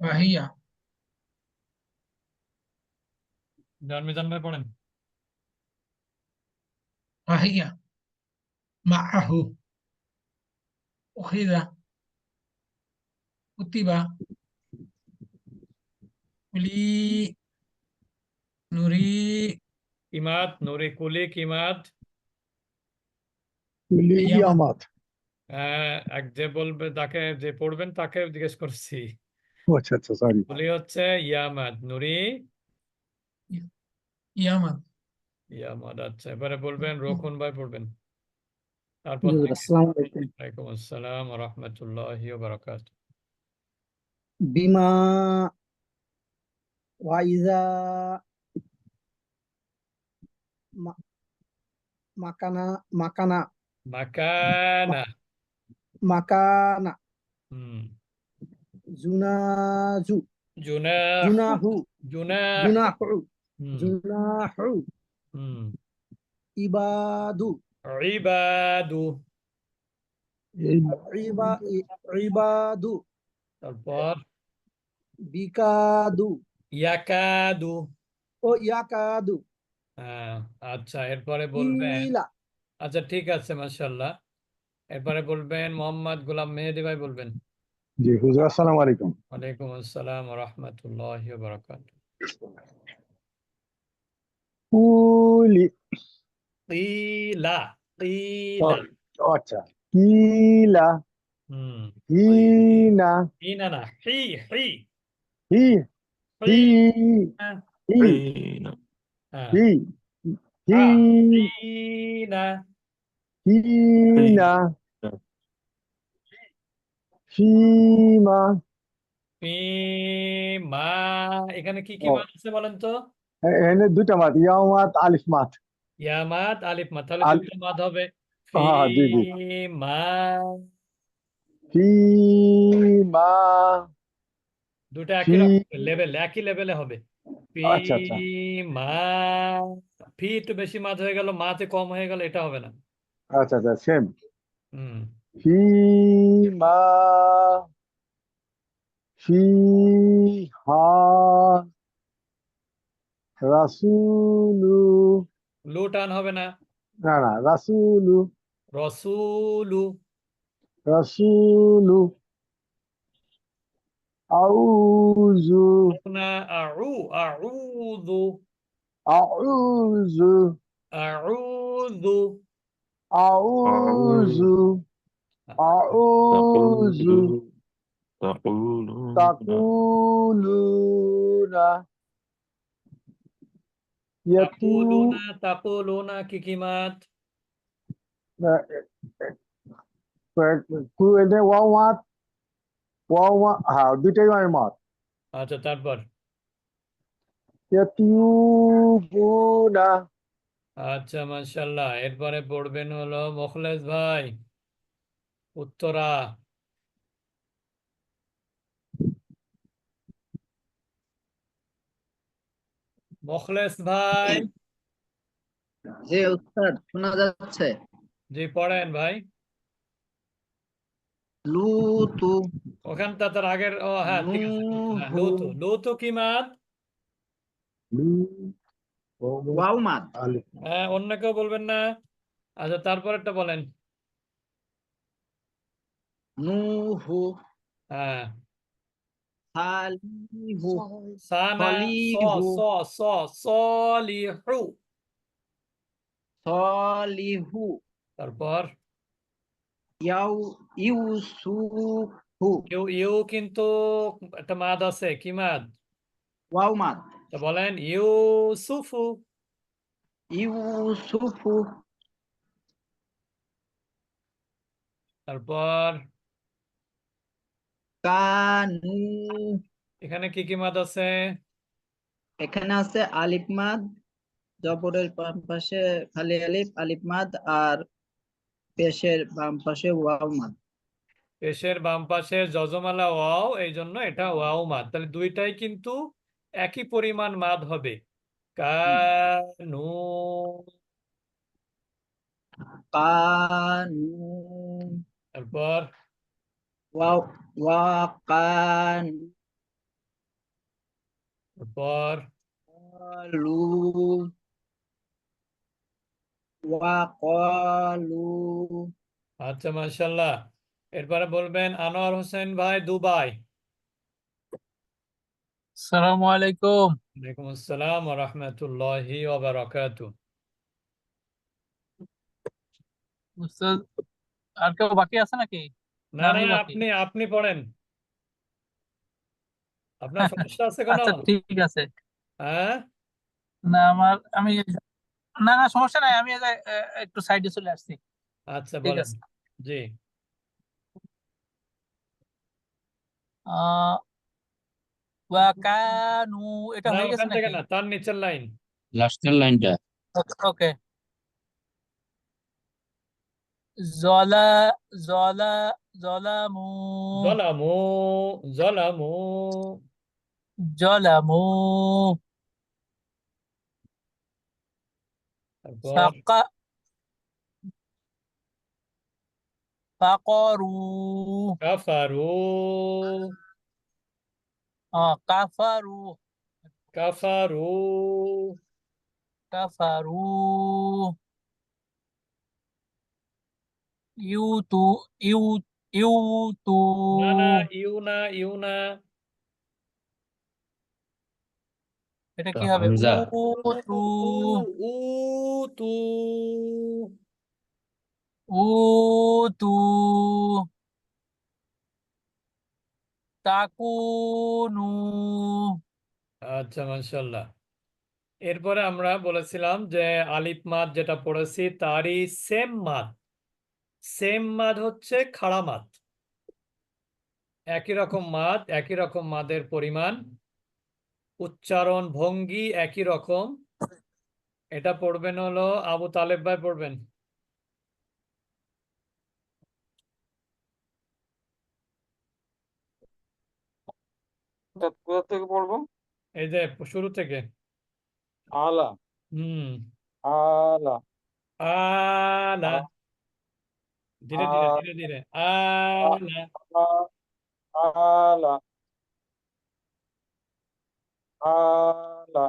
ওয়াহিয়া জান মিজান ভাই পড়েন ওয়াহিয়া মাআহু উখিদা কুতিবা কুলি নুরি ইমাদ নুরে কুলি কিমাদ কুলি ইয়ামাদ এক যে বলবে তাকে যে পড়বেন তাকে জিজ্ঞেস করছি আচ্ছা আচ্ছা সরি বলি হচ্ছে ইয়ামাদ নুরি? ইয়ামাদ। ইয়ামাদ আচ্ছা এবারে বলবেন আচ্ছা। রোকন ভাই বলবেন। বিমা ওয়াইজা মাকানা মাকানা। মাকানা। মাকানা। জুনাজু জুনাহ জুনাহু জুনাহ ইবাদু ইবাদু ইবাদু তারপর বিকাদু ইয়াকাদু ও ইয়াকাদু আচ্ছা এরপরে বলবেন। আচ্ছা ঠিক আছে মাশাআল্লাহ। এরপরে বলবেন মোহাম্মদ গোলাম মেহেদি ভাই বলবেন। জি হুজুর আসসালামু আলাইকুম। ওয়ালাইকুম আসসালাম ওয়া রাহমাতুল্লাহি ওয়া বারাকাতুহু কুলি কিলা। কিলা ও আচ্ছা কিলা। হুম হিনা হিনা না হি হি। হি হি হ্যাঁ হি। হ্যাঁ। হি হি। হিনা হিনা ফিমা ফিমা এখানে কি কি। মান আছে বলেন তো? এখানে দুটা মাত ইয়ামাত আলিফ মাত। ইয়ামাত আলিফ মাত তাহলে আল- দুটো মাদ হবে। হ্যাঁ, জি, জি। ফিমা। ফিমা। দুটো একই লেভেল একই লেভেলে হবে। আচ্ছা, আচ্ছা। ফিমা। ফি একটু বেশি মাদ হয়ে গেল মাতে কম হয়ে গেল এটা হবে না। আচ্ছা আচ্ছা সেম। হুম। ফিমা ফিহা রাসূলু লু টান হবে না। না না রাসূলু রসুলু রাসূলু আউযু না আউ আউযু আউযু আউযু আউযু আউযু تقولون তাকুলুনা ইয়াতু তাকুলুনা তাকুলুনা কি কি মাত কু এনে ওয়াও মাত ওয়াও মা হ্যাঁ দুইটাই আমার মাত আচ্ছা তারপর ইয়াতিউবুনা আচ্ছা মাশাল্লাহ এরপরে পড়বেন হলো মোখলেস ভাই উত্তরা। মোখলেস ভাই। জি উস্তাদ শোনা যাচ্ছে? জি পড়েন ভাই। লুতু। ওখানটা তার আগের ও হ্যাঁ ঠিক আছে হ্যাঁ, লুতু। লুতু। কি মাত? ওয়াও আলিফ হ্যাঁ অন্য কেউ বলবেন না। আচ্ছা তারপরেরটা বলেন। নুহু হ্যাঁ সালিহু সানা স সলিহু। স স সলিহু সলিহু তারপর ইয়াউ ইউসুফু ইউ ইউ কিন্তু একটা মাদ আছে কি মাদ ওয়াও মাদ তো বলেন ইউসুফু ইউসুফু তারপর কানু এখানে কি কি মাদ আছে? এখানে আছে আলিফ মাদ জবরের বাম পাশে খালি আলিফ আলিফ মাদ আর পেশের বাম পাশে ওয়াও মাদ। পেশের বাম পাশে যজমালা ওয়াও এই জন্য এটা ওয়াও মাদ। তাহলে দুইটাই কিন্তু একই পরিমাণ মাদ হবে। কানু কানু তারপর? ওয়াও। ওয়াকান তারপর কালু ওয়াকালু আচ্ছা মাশাআল্লাহ। এরপরে বলবেন আনোয়ার হোসেন ভাই দুবাই। সালামু আলাইকুম। ওয়ালাইকুম আসসালাম ওয়া রাহমাতুল্লাহি ওয়া বারাকাতু উস্তাদ আর কেউ বাকি আছে নাকি? না না। আপনি। আপনি পড়েন। আপনার সমস্যা আছে কোনো? আচ্ছা ঠিক আছে। হ্যাঁ? না আমার আমি না না সমস্যা নাই আমি একটু সাইডে চলে আসছি। আচ্ছা ঠিক বলেন। আছে। জি। ওয়াকানু এটা হয়ে গেছে নাকি? না তার নিচের লাইন। লাস্টের লাইনটা। ওকে। জলা জলা জলামু। জলামু জলামু। জলামু। ফাকা ফাকরু কাফারু। কাফারু। কাফারু। কাফারু। ইউতু ইউ না না ইউ না ইউ না এটা কি হবে হামজা। উতু উতু উতু তাকুনু আচ্ছা মাশাল্লাহ এরপরে আমরা বলেছিলাম যে আলিফ মাদ যেটা পড়েছি তারই সেম মাদ সেম মাদ হচ্ছে খাড়া মাদ। একই রকম মাদ একই রকম মাদের পরিমাণ। উচ্চারণ ভঙ্গি একই রকম। এটা পড়বেন হলো আবু তালেব ভাই পড়বেন। কোথা থেকে পড়ব? এই যে শুরু থেকে। আলা। হুম। আলা। আলা। ধীরে ধীরে ধীরে ধীরে। আলা। আলা।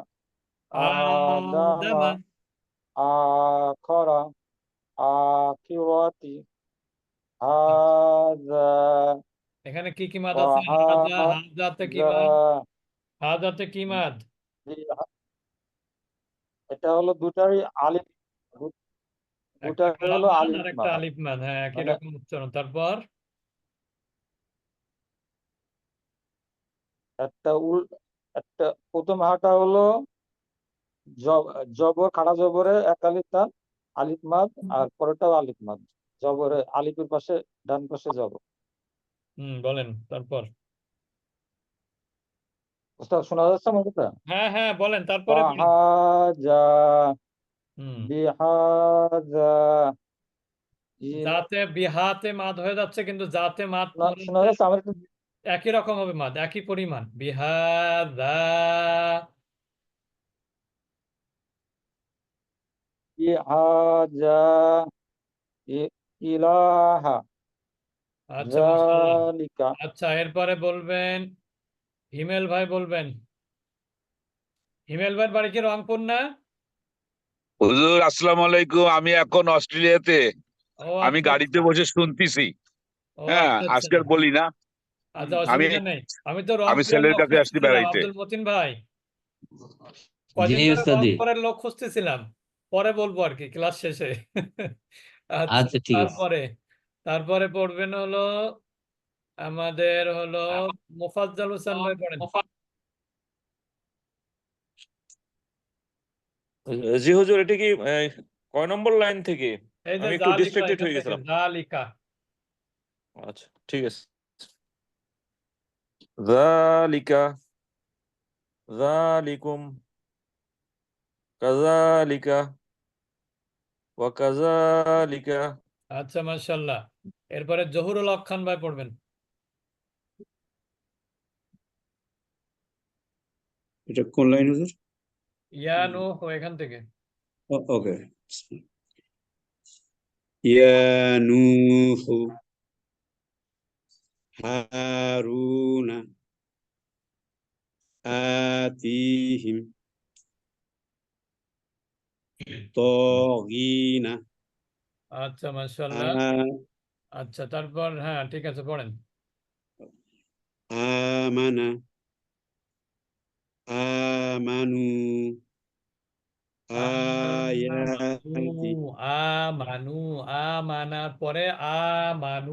আলা। আখরা। আখিরাতি। হাযা এখানে কি কি মাদ আছে? হাজাতে কি মাদ? কি মাদ? এটা হলো দুটারই আলিফ দুটাই হলো মাদ আলিফ আর একটা মাদ। আলিফ মাদ হ্যাঁ একই মানে- রকম উচ্চারণ। তারপর? একটা উল একটা প্রথম হাটা হলো জবর খাড়া জবরে এক আলিফ টান আলিফ মাদ আর পরেরটাও আলিফ মাদ জবরে আলিফের পাশে ডান পাশে জবর। হুম বলেন তারপর। ওস্তাদ শোনা যাচ্ছে আমার কথা? হ্যাঁ হ্যাঁ বলেন তারপরে হুম বিহাজা যাতে বিহাতে মাদ হয়ে যাচ্ছে কিন্তু যাতে মাদ শোনা- যাচ্ছে আমার একই রকম হবে মাদ একই পরিমাণ। বিহাদা বিহাজা ই- ইলাহা আচ্ছা আচ্ছা এরপরে বলবেন হিমেল ভাই বলবেন। হিমেল ভাই বাড়ি কি রংপুর না? হুজুর আসসালামু আলাইকুম। আমি এখন অস্ট্রেলিয়াতে। আমি আচ্ছা। গাড়িতে বসে শুনতেছি। হ্যাঁ আচ্ছা আচ্ছা। আজকের বলি না। আচ্ছা আমি আমি তো আমি ছেলের কাছে আসছি খুঁজতেছিলাম বেড়াইতে। মতিন ভাই। লোক খুঁজতেছিলাম। পরে বলব আর কি ক্লাস শেষে। আচ্ছা আচ্ছা ঠিক আছে। তারপরে তারপরে পড়বেন হলো আমাদের হলো মোফাজ্জল হোসেন ভাই পড়েন। জি হুজুর এটা কি কয় নম্বর লাইন থেকে? আমি একটু জালিকা এখান হয়ে গেছিলাম। জালিকা। আচ্ছা ঠিক আছে। যালিকা যালিকুম কাযালিকা ওয়া কাযালিকা আচ্ছা মাশাআল্লাহ। এরপরে জহুরুল হক খান ভাই পড়বেন। এটা কোন লাইন হুজুর? ইয়া নো এখান থেকে। ওকে। ইয়া নূহু হারুনা আতিহিম তগিনা আচ্ছা মাশাআল্লাহ। আচ্ছা তারপর হ্যাঁ ঠিক আছে পড়েন। আমানা আমানু আয়াতি আমানু আমানার পরে আমানু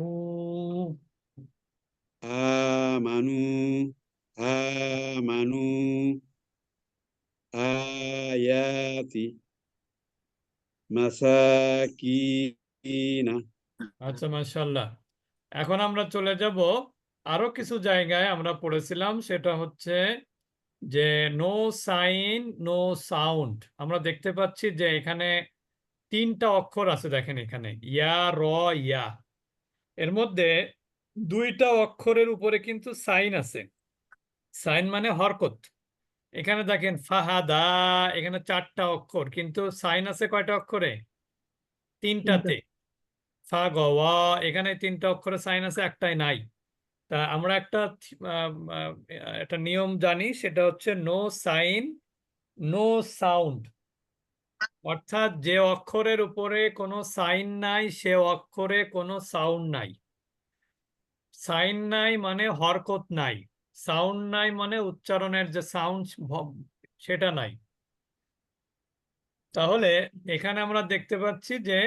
আমানু আমানু আয়াতি মাসাকিনা আচ্ছা মাশাল্লাহ এখন আমরা চলে যাব আরও কিছু জায়গায়। আমরা পড়েছিলাম সেটা হচ্ছে যে নো সাইন নো সাউন্ড আমরা দেখতে পাচ্ছি যে এখানে তিনটা অক্ষর আছে দেখেন এখানে। ইয়া র ইয়া। এর মধ্যে দুইটা অক্ষরের উপরে কিন্তু সাইন আছে। সাইন মানে হরকত। এখানে দেখেন ফাহাদা এখানে চারটা অক্ষর কিন্তু সাইন আছে কয়টা অক্ষরে? তিনটাতে। ফা গ ওয়া এখানে তিনটা অক্ষরে সাইন আছে একটাই নাই। তা আমরা একটা একটা নিয়ম জানি, সেটা হচ্ছে নো সাইন নো সাউন্ড অর্থাৎ যে অক্ষরের উপরে কোনো সাইন নাই, সে অক্ষরে কোনো সাউন্ড নাই। সাইন নাই মানে হরকত নাই সাউন্ড নাই মানে উচ্চারণের যে সাউন্ড সেটা নাই। তাহলে এখানে আমরা দেখতে পাচ্ছি যে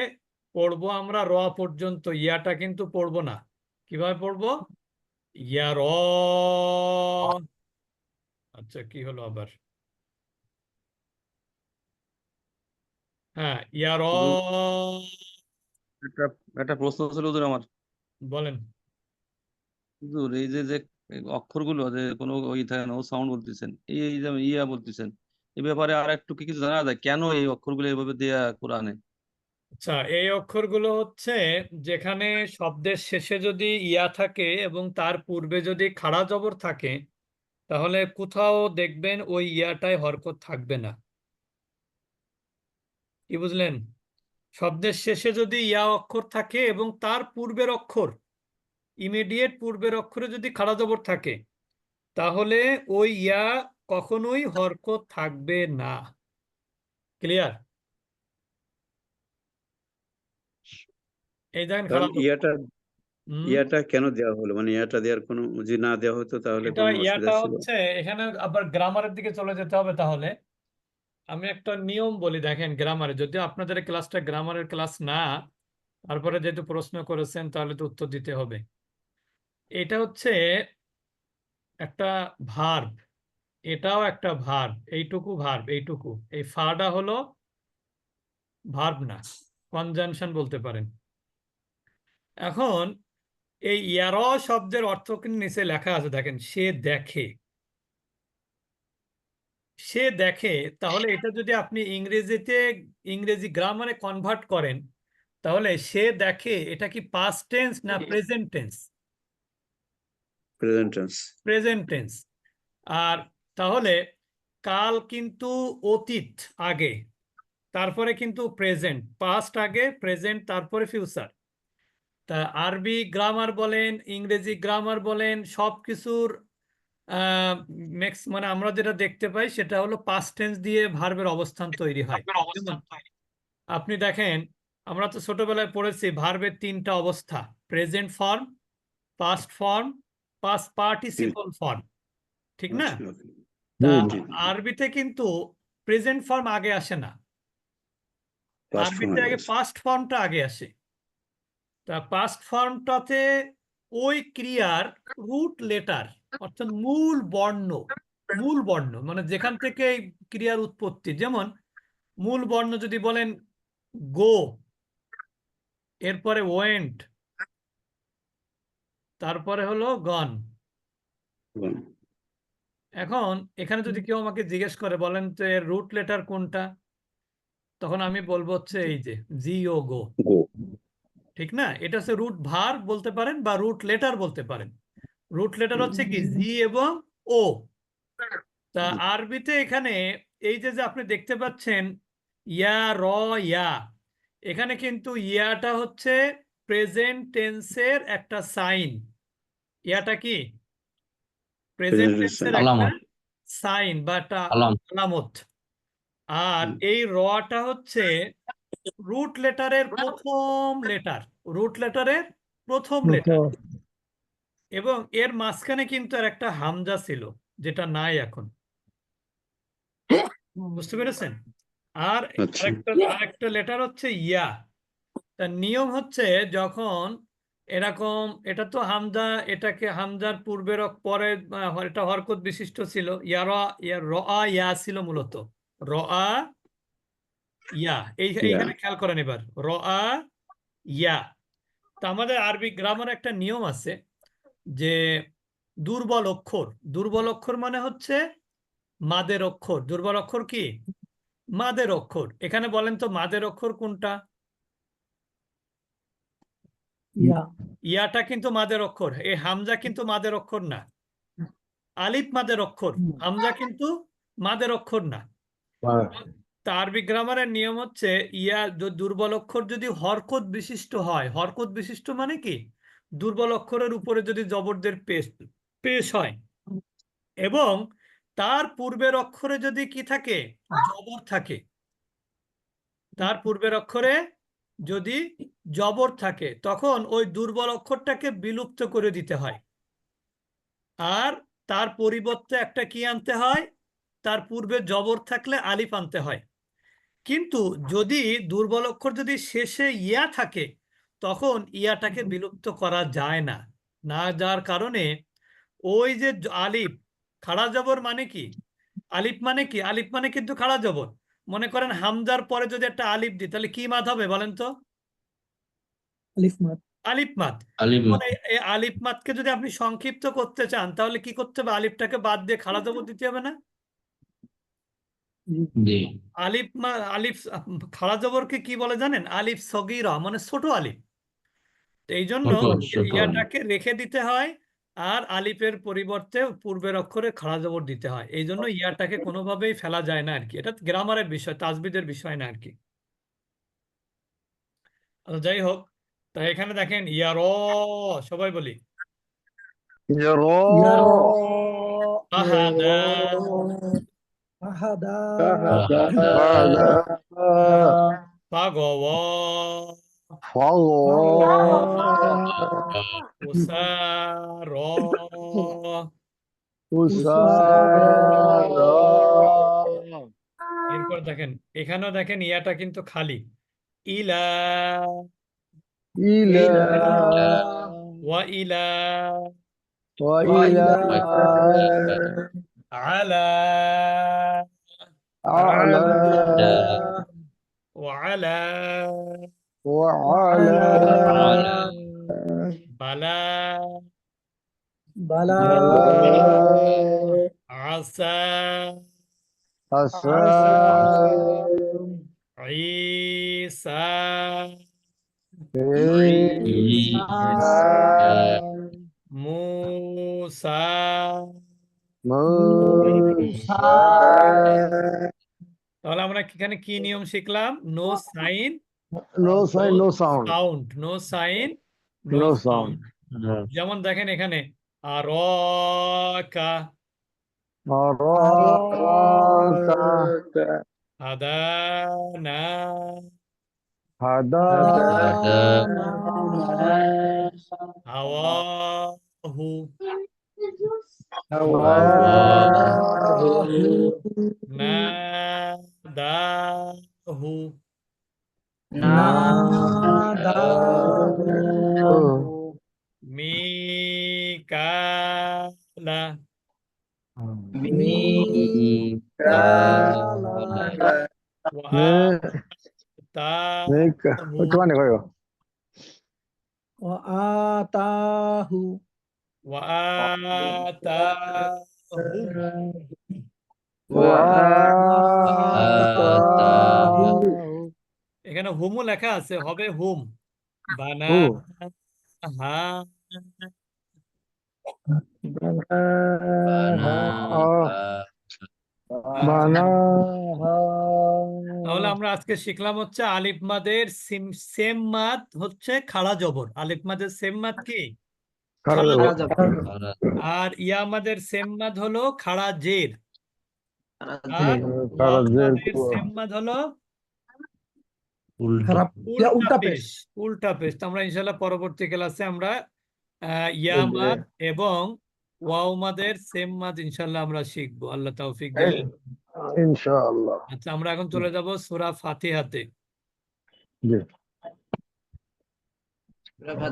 পড়ব আমরা র পর্যন্ত, ইয়াটা কিন্তু পড়ব না। কীভাবে পড়ব? ইয়া র আচ্ছা কি হলো আবার? হ্যাঁ ইয়া র একটা একটা প্রশ্ন ছিল হুজুর আমার। বলেন। হুজুর এই যে যে অক্ষরগুলো যে কোনো ওই থাকে না ও সাউন্ড বলতেছেন এই যে ইয়া বলতেছেন এই ব্যাপারে আর একটু কি কিছু জানা যায়? কেন এই অক্ষরগুলো এইভাবে দেয়া কোরআনে? আচ্ছা এই অক্ষরগুলো হচ্ছে যেখানে শব্দের শেষে যদি ইয়া থাকে এবং তার পূর্বে যদি খাড়া জবর থাকে, তাহলে কোথাও দেখবেন ওই ইয়াটায় হরকত থাকবে না। কি বুঝলেন? শব্দের শেষে যদি ইয়া অক্ষর থাকে এবং তার পূর্বের অক্ষর, ইমিডিয়েট পূর্বের অক্ষরে যদি খাড়া জবর থাকে, তাহলে ওই ইয়া কখনোই হরকত থাকবে না। ক্লিয়ার? এই দেখেন খাড়া ইয়াটা ইয়াটা কেন দেওয়া হলো? মানে ইয়াটা দেওয়ার কোনো যদি না দেওয়া হতো তাহলে এটা ইয়াটা হচ্ছে এখানে আবার গ্রামারের দিকে চলে যেতে হবে তাহলে। আমি একটা নিয়ম বলি দেখেন গ্রামারে যদিও আপনাদের ক্লাসটা গ্রামারের ক্লাস না তারপরে যেহেতু প্রশ্ন করেছেন তাহলে তো উত্তর দিতে হবে। এটা হচ্ছে একটা ভার্ব এটাও একটা ভার্ব এইটুকু ভার্ব এইটুকু। এই ফাটা হলো ভার্ব না কনজাংশন বলতে পারেন। এখন এই ইয়ার শব্দের অর্থ কিন্তু নিচে লেখা আছে দেখেন সে দেখে। সে দেখে তাহলে এটা যদি আপনি ইংরেজিতে ইংরেজি গ্রামারে কনভার্ট করেন তাহলে সে দেখে এটা কি পাস্ট টেন্স না present tense present tense present tense আর তাহলে কাল কিন্তু অতীত আগে তারপরে কিন্তু প্রেজেন্ট পাস্ট আগে প্রেজেন্ট তারপরে ফিউচার তা আরবি গ্রামার বলেন ইংরেজি গ্রামার বলেন সব কিছুর মানে আমরা যেটা দেখতে পাই সেটা হলো পাস্ট টেন্স দিয়ে ভার্বের অবস্থান তৈরি হয়। আপনি দেখেন আমরা তো ছোটবেলায় পড়েছি ভার্বের তিনটা অবস্থা present form past form past participle form ঠিক না। আরবিতে কিন্তু প্রেজেন্ট ফর্ম আগে আসে না। আরবিতে আগে। পাস্ট ফর্মটা আগে আসে। তা পাস্ট ফর্মটাতে ওই ক্রিয়ার রুট লেটার অর্থাৎ মূল বর্ণ মূল বর্ণ মানে যেখান থেকে ক্রিয়ার উৎপত্তি যেমন মূল বর্ণ যদি বলেন গো এরপরে ওয়েন্ট তারপরে হলো গন এখন এখানে যদি কেউ আমাকে জিজ্ঞেস করে বলেন তো এর রুট লেটার কোনটা? তখন আমি বলব হচ্ছে এই যে জি ও গো. ঠিক না? এটা হচ্ছে রুট ভার বলতে পারেন বা রুট লেটার বলতে পারেন। রুট লেটার হচ্ছে কি? জি এবং ও তা আরবিতে এখানে এই যে যে আপনি দেখতে পাচ্ছেন ইয়া র ইয়া। এখানে কিন্তু ইয়াটা হচ্ছে প্রেজেন্ট টেন্সের একটা সাইন ইয়াটা কি? প্রেজেন্ট Present টেন্সের একটা সাইন বা একটা আলামত। আর। এই রটা হচ্ছে রুট লেটারের প্রথম লেটার রুট লেটারের প্রথম লেটার এবং এর মাঝখানে কিন্তু আর একটা হামজা ছিল যেটা নাই এখন। বুঝতে পেরেছেন? আর আচ্ছা। আরেকটা আরেকটা লেটার হচ্ছে ইয়া। তার নিয়ম হচ্ছে যখন এরকম এটা তো হামজা এটাকে হামজার পূর্বের পরে এটা হরকত বিশিষ্ট ছিল। ইয়ারা ইয়া রআ ইয়া ছিল মূলত। রআ ইয়া এই। এইখানে খেয়াল করেন এবার। রআ ইয়া। তা আমাদের আরবি গ্রামার একটা নিয়ম আছে যে দুর্বল অক্ষর দুর্বল অক্ষর মানে হচ্ছে মাদের অক্ষর। দুর্বল অক্ষর কি? মাদের অক্ষর। এখানে বলেন তো মাদের অক্ষর কোনটা? ইয়া। ইয়াটা কিন্তু মাদের অক্ষর এই হামজা কিন্তু মাদের অক্ষর না। আলিফ মাদের অক্ষর হামজা কিন্তু মাদের অক্ষর না। তা আরবি গ্রামারের নিয়ম হচ্ছে, ইয়া দুর্বল অক্ষর যদি হরকত বিশিষ্ট হয়, হরকত বিশিষ্ট মানে কি? দুর্বল অক্ষরের উপরে যদি জবরদের পেশ পেশ হয়। এবং তার পূর্বের অক্ষরে যদি কি থাকে? জবর থাকে। তার পূর্বের অক্ষরে যদি জবর থাকে, তখন ওই দুর্বল অক্ষরটাকে বিলুপ্ত করে দিতে হয়। আর তার পরিবর্তে একটা কি আনতে হয়? তার পূর্বে জবর থাকলে আলিফ আনতে হয়। কিন্তু যদি দুর্বল অক্ষর যদি শেষে ইয়া থাকে তখন ইয়াটাকে বিলুপ্ত করা যায় না। না যার কারণে ওই যে আলিফ খাড়া জবর মানে কি? আলিফ মানে কি? আলিফ মানে কিন্তু খাড়া জবর। মনে করেন হামজার পরে যদি একটা আলিফ দিই তাহলে কি মাদ হবে বলেন তো? আলিফ মাদ আলিফ মাদ আলিম মানে এই- এই আলিফ মাদকে যদি আপনি সংক্ষিপ্ত করতে চান তাহলে কি করতে হবে? আলিফটাকে বাদ দিয়ে খাড়া জবর দিতে হবে না? জি। আলিফ মা আলিফ খাড়া জবরকে কি বলে জানেন? আলিফ সগীরা মানে ছোট আলিফ। এই জন্য ইয়াটাকে রেখে দিতে হয় আর আলিফের পরিবর্তে পূর্বের অক্ষরে খাড়া জবর দিতে হয়। এই জন্য ইয়াটাকে কোনোভাবেই ফেলা যায় না আর কি এটা গ্রামারের বিষয় তাজবিদের বিষয় না আর কি আচ্ছা, যাই হোক তা এখানে দেখেন ইয়ার সবাই বলি। আহাদা আহাদা পাগওয়া উসারা এরপর দেখেন এখানেও দেখেন ইয়াটা কিন্তু খালি ইলা ওয়া ইলা আলা ওয়া আলা বালা বালা আসা ঈসা মুসা তাহলে আমরা এখানে কি নিয়ম শিখলাম? No sign no sign no sound sound no sign no sound যেমন দেখেন এখানে আরকা আদানা হাওয়াহু Nadahu. Nadahu. Mikala. Mikala. Wah. Tahu. Cuman ya kok ya. Wa atahu. এখানে হুমও লেখা আছে হবে হুম। বানা। তাহলে আমরা আজকে শিখলাম হচ্ছে আলিফ মাদের সিম- সেম মাদ হচ্ছে খাড়া জবর। আলিফ মাদের সেম মাদ কি খারাপ খাড়া যাব। জবর। আর ইয়া মাদের সেম হলো খাড়া জের। আর ওয়াও কারাজের মাদের সেম মাদ হলো উল্টা উল্টা পেশ। পেশ উল্টা পেশ। আমরা ইনশাল্লাহ পরবর্তী ক্লাসে আমরা ইয়া এবং ওয়াও মাদের সেম মাদ ইনশাল্লাহ আমরা শিখব। আল্লাহ তৌফিক ইনশাআল্লাহ। আচ্ছা আমরা এখন চলে যাব সূরা ফাতিহাতে। জি। ফাতিহা